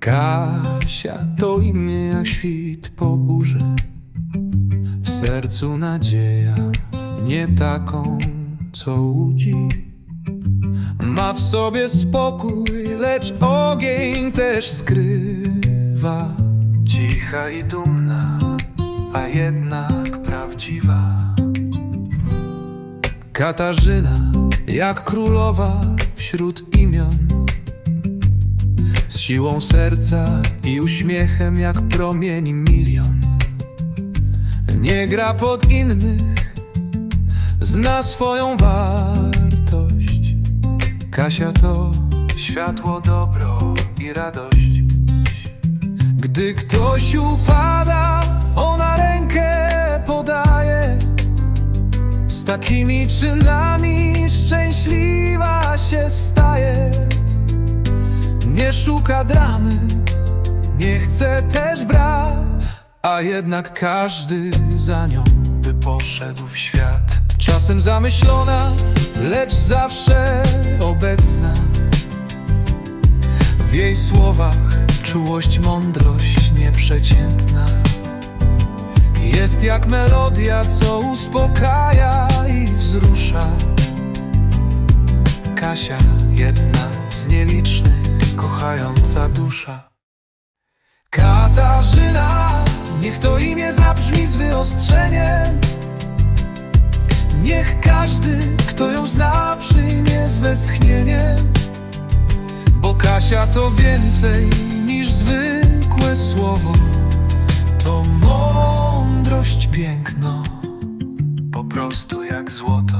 Kasia to imię jak świt po burzy. W sercu nadzieja, nie taką co łudzi. Ma w sobie spokój, lecz ogień też skrywa. Cicha i dumna, a jednak prawdziwa. Katarzyna, jak królowa wśród imion Z siłą serca i uśmiechem jak promieni milion. Nie gra pod innych, zna swoją wartość. Kasia to światło, dobro i radość. Gdy ktoś upada, ona rękę podaje. Z takimi czynami szczęśliwa się staje szuka dramy, nie chce też braw A jednak każdy za nią by poszedł w świat. Czasem zamyślona, lecz zawsze obecna. W jej słowach czułość, mądrość nieprzeciętna. Jest jak melodia, co uspokaja i wzrusza. Kasia, jedna z nielicznych, kochająca dusza. Katarzyna, niech to imię zabrzmi z wyostrzeniem. Niech każdy, kto ją zna, przyjmie z westchnieniem. Bo Kasia to więcej niż zwykłe słowo. To mądrość piękno, po prostu jak złoto.